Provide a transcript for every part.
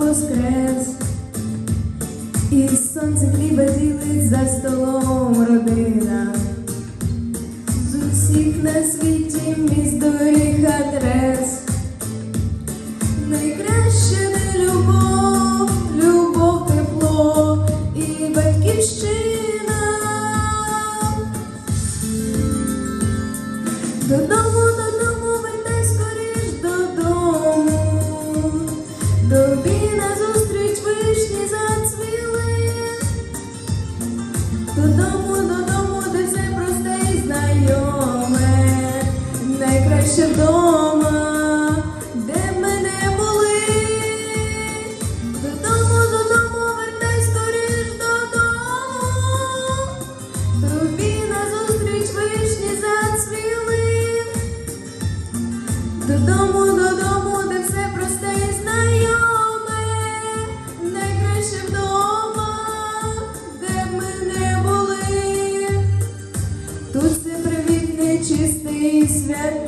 воскрес, і сонце хліба ділить за столом родина. З усіх на світі міст доріг адрес. Найкраще Додому, додому, де все просте і знайоме. Найкраще вдома, де ми були. Додому, додому, вертай скоріш додому. Тобі назустріч вишні зацвіли. Додому, додому,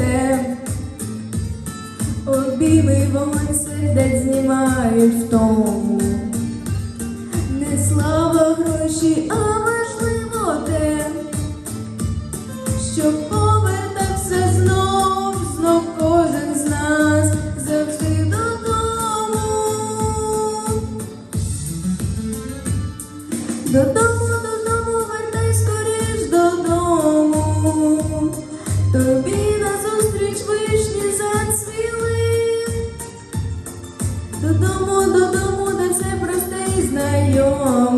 святе. Обійми вогонь сердець знімають втому. Не слава гроші, а важливо те, щоб повертався знов, знов кожен з нас завжди додому. Додому, додому, вертай скоріш додому. Знайоме,